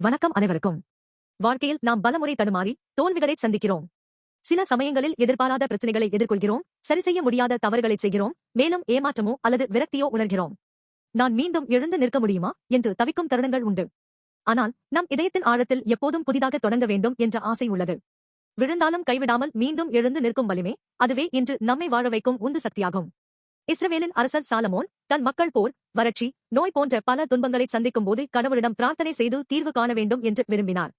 வணக்கம் அனைவருக்கும். வாழ்க்கையில் நாம் பலமுறை தடுமாறி தோல்விகளை சந்திக்கிறோம். சில சமயங்களில் எதிர்பாராத பிரச்சனைகளை எதிர்கொள்கிறோம் சரி செய்ய முடியாத தவறுகளை செய்கிறோம் மேலும் ஏமாற்றமோ அல்லது விரக்தியோ உணர்கிறோம். நான் மீண்டும் எழுந்து நிற்க முடியுமா என்று தவிக்கும் தருணங்கள் உண்டு. ஆனால் நம் இதயத்தின் ஆழத்தில் எப்போதும் புதிதாக தொடங்க வேண்டும் என்ற ஆசை உள்ளது. விழுந்தாலும் கைவிடாமல் மீண்டும் எழுந்து நிற்கும் வலிமை அதுவே இன்று நம்மை வாழ வைக்கும் உந்து சக்தியாகும். இஸ்ரவேலின் அரசர் சாலமோன் தன் மக்கள் போர் வறட்சி நோய் போன்ற பல துன்பங்களை சந்திக்கும் போது கடவுளிடம் பிரார்த்தனை செய்து தீர்வு காண வேண்டும் என்று விரும்பினார்.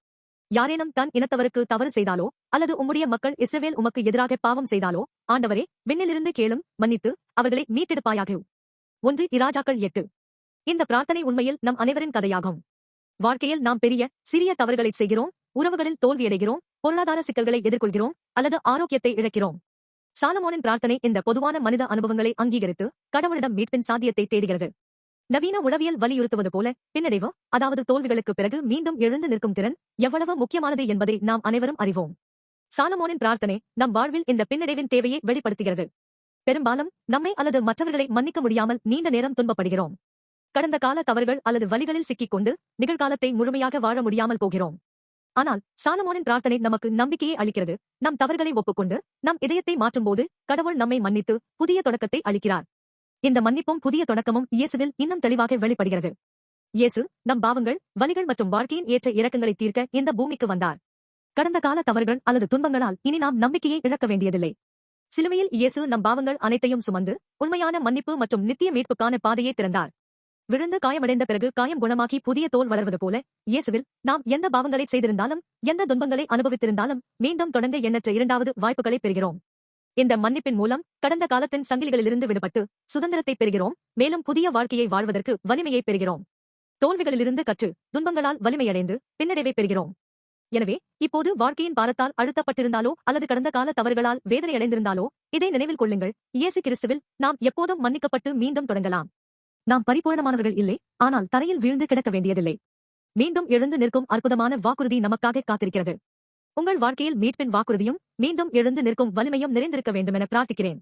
யாரேனும் தன் இனத்தவருக்கு தவறு செய்தாலோ அல்லது உம்முடைய மக்கள் இஸ்ரவேல் உமக்கு எதிராக பாவம் செய்தாலோ ஆண்டவரே விண்ணிலிருந்து கேளும் மன்னித்து அவர்களை மீட்டெடுப்பாயாக. ஒன்று இராஜாக்கள் எட்டு. இந்த பிரார்த்தனை உண்மையில் நம் அனைவரின் கதையாகும். வாழ்க்கையில் நாம் பெரிய சிறிய தவறுகளை செய்கிறோம் உறவுகளில் தோல்வியடைகிறோம் பொருளாதார சிக்கல்களை எதிர்கொள்கிறோம் அல்லது ஆரோக்கியத்தை இழக்கிறோம். சாலமோனின் பிரார்த்தனை இந்த பொதுவான மனித அனுபவங்களை அங்கீகரித்து கடவுளிடம் மீட்பின் சாத்தியத்தை தேடுகிறது. நவீன உளவியல் வலியுறுத்துவது போல பின்னடைவு அதாவது தோல்விகளுக்கு பிறகு மீண்டும் எழுந்து நிற்கும் திறன் எவ்வளவு முக்கியமானது என்பதை நாம் அனைவரும் அறிவோம். சாலமோனின் பிரார்த்தனை நம் வாழ்வில் இந்த பின்னடைவின் தேவையை வெளிப்படுத்துகிறது. பெரும்பாலும் நம்மை அல்லது மற்றவர்களை மன்னிக்க முடியாமல் நீண்ட நேரம் துன்பப்படுகிறோம். கடந்த கால தவறுகள் அல்லது வலிகளில் சிக்கிக் கொண்டு நிகழ்காலத்தை முழுமையாக வாழ முடியாமல் போகிறோம். ஆனால் சாலமோனின் பிரார்த்தனை நமக்கு நம்பிக்கையை அளிக்கிறது. நம் தவறுகளை ஒப்புக்கொண்டு நம் இதயத்தை மாற்றும்போது கடவுள் நம்மை மன்னித்து புதிய தொடக்கத்தை அளிக்கிறார். இந்த மன்னிப்பும் புதிய தொடக்கமும் இயேசுவில் இன்னும் தெளிவாக வெளிப்படுகிறது. இயேசு நம் பாவங்கள் வலிகள் மற்றும் வாழ்க்கையின் ஏற்ற இறக்கங்களை தீர்க்க இந்த பூமிக்கு வந்தார். கடந்த கால தவறுகள் அல்லது துன்பங்களால் இனி நாம் நம்பிக்கையை இழக்க வேண்டியதில்லை. சிலுவையில் இயேசு நம் பாவங்கள் அனைத்தையும் சுமந்து உண்மையான மன்னிப்பு மற்றும் நித்திய மீட்புக்கான பாதையை திறந்தார். விழுந்து காயமடைந்த பிறகு காயம் குணமாக்கி புதிய தோல் வளர்வது போல இயேசுவில் நாம் எந்த பாவங்களை செய்திருந்தாலும் எந்த துன்பங்களை அனுபவித்திருந்தாலும் மீண்டும் தொடங்க எண்ணற்ற இரண்டாவது வாய்ப்புகளை பெறுகிறோம். இந்த மன்னிப்பின் மூலம் கடந்த காலத்தின் சங்கிலிகளிலிருந்து விடுபட்டு சுதந்திரத்தை பெறுகிறோம் மேலும் புதிய வாழ்க்கையை வாழ்வதற்கு வலிமையை பெறுகிறோம். தோல்விகளிலிருந்து கற்று துன்பங்களால் வலிமையடைந்து பின்னடைவை பெறுகிறோம். எனவே இப்போது வாழ்க்கையின் பாரத்தால் அழுத்தப்பட்டிருந்தாலோ அல்லது கடந்த கால தவறுகளால் வேதனையடைந்திருந்தாலோ இதை நினைவில் கொள்ளுங்கள் இயேசு கிறிஸ்துவில் நாம் எப்போதும் மன்னிக்கப்பட்டு மீண்டும் தொடங்கலாம். நாம் பரிபூர்ணமானவர்கள் இல்லை ஆனால் தரையில் வீழ்ந்து கிடக்க வேண்டியதில்லை. மீண்டும் எழுந்து நிற்கும் அற்புதமான வாக்குறுதி நமக்காக காத்திருக்கிறது. உங்கள் வாழ்க்கையில் மீட்பின் வாக்குறுதியும் மீண்டும் எழுந்து நிற்கும் வலிமையும் நிறைந்திருக்க வேண்டுமென பிரார்த்திக்கிறேன்.